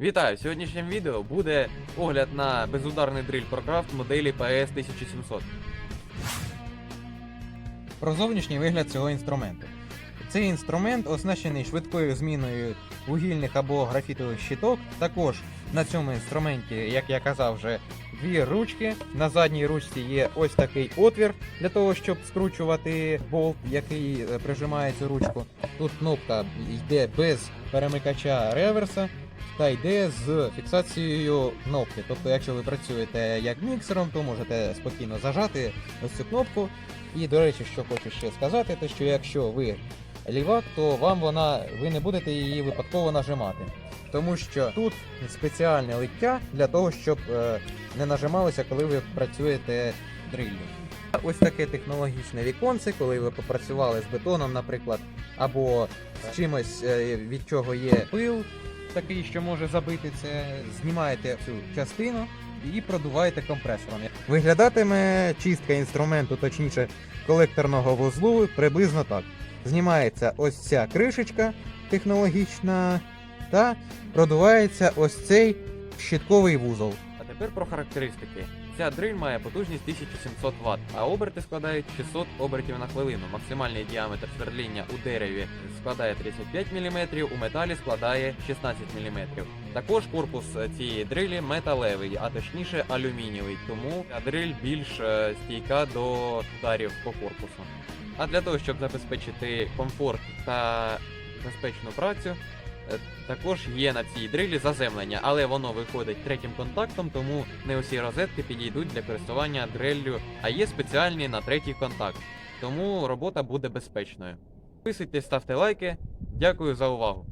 Вітаю! В сьогоднішньому відео буде огляд на безударний дриль ProCraft моделі PS 1700. Про зовнішній вигляд цього інструменту. Цей інструмент оснащений швидкою зміною вугільних або графітових щиток. Також на цьому інструменті, як я казав, вже дві ручки. На задній ручці є ось такий отвір для того, щоб скручувати болт, який е, прижимає цю ручку. Тут кнопка йде без перемикача реверса. Та йде з фіксацією кнопки. Тобто, якщо ви працюєте як міксером, то можете спокійно зажати ось цю кнопку. І, до речі, що хочу ще сказати, те, що якщо ви лівак, то вам вона, ви не будете її випадково нажимати. Тому що тут спеціальне лиття для того, щоб е, не нажималося, коли ви працюєте дриллю. Ось таке технологічне віконце, коли ви попрацювали з бетоном, наприклад, або з чимось, е, від чого є пил, такий, що може забити це, знімаєте цю частину і продуваєте компресором. Виглядатиме чистка інструменту, точніше колекторного вузлу, приблизно так. Знімається ось ця кришечка технологічна та продувається ось цей щитковий вузол. А тепер про характеристики. Ця дриль має потужність 1700 Вт, а оберти складають 600 обертів на хвилину. Максимальний діаметр свердління у дереві складає 35 мм, у металі складає 16 мм. Також корпус цієї дрилі металевий, а точніше алюмінієвий, тому дриль більш е, стійка до ударів по корпусу. А для того, щоб забезпечити комфорт та безпечну працю, Е, Також є на цій дрилі заземлення, але воно виходить третім контактом, тому не усі розетки підійдуть для користування дреллю, а є спеціальні на третій контакт. Тому робота буде безпечною. Підписуйтесь, ставте лайки. Дякую за увагу.